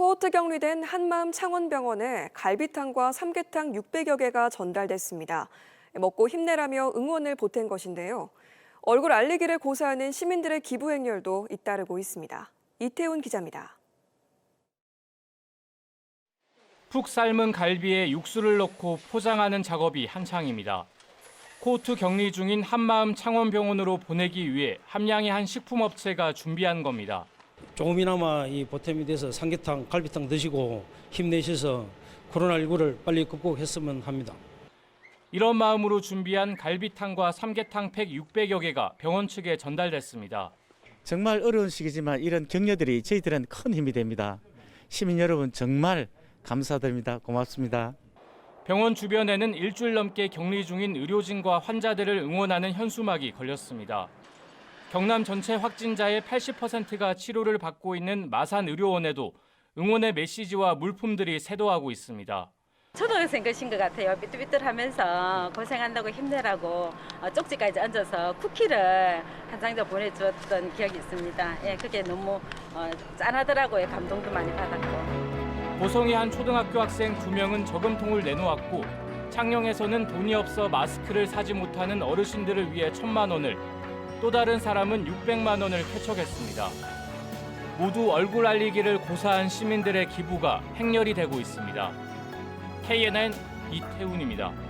코호트 격리된 한마음 창원병원에 갈비탕과 삼계탕 600여 개가 전달됐습니다. 먹고 힘내라며 응원을 보탠 것인데요. 얼굴 알리기를 고사하는 시민들의 기부 행렬도 잇따르고 있습니다. 이태훈 기자입니다. 푹 삶은 갈비에 육수를 넣고 포장하는 작업이 한창입니다. 코호트 격리 중인 한마음 창원병원으로 보내기 위해 함량의 한 식품업체가 준비한 겁니다. 조금이나마 이 보탬이 돼서 삼계탕, 갈비탕 드시고 힘내셔서 코로나19를 빨리 극복했으면 합니다. 이런 마음으로 준비한 갈비탕과 삼계탕 팩 600여 개가 병원 측에 전달됐습니다. 정말 어려운 시기지만 이런 격려들이 저희들은 큰 힘이 됩니다. 시민 여러분 정말 감사드립니다. 고맙습니다. 병원 주변에는 일주일 넘게 격리 중인 의료진과 환자들을 응원하는 현수막이 걸렸습니다. 경남 전체 확진자의 80%가 치료를 받고 있는 마산 의료원에도 응원의 메시지와 물품들이 새도하고 있습니다. 초등학생 것인 것 같아요. 삐뚤삐뚤하면서 고생한다고 힘내라고 어, 쪽지까지 얹어서 쿠키를 한 장 더 보내주었던 기억이 있습니다. 예, 그게 너무 어, 짠하더라고요. 감동도 많이 받았고. 보성의 한 초등학교 학생 두 명은 저금통을 내놓았고 창녕에서는 돈이 없어 마스크를 사지 못하는 어르신들을 위해 천만 원을 또 다른 사람은 600만 원을 쾌척했습니다. 모두 얼굴 알리기를 고사한 시민들의 기부가 행렬이 되고 있습니다. KNN 이태훈입니다.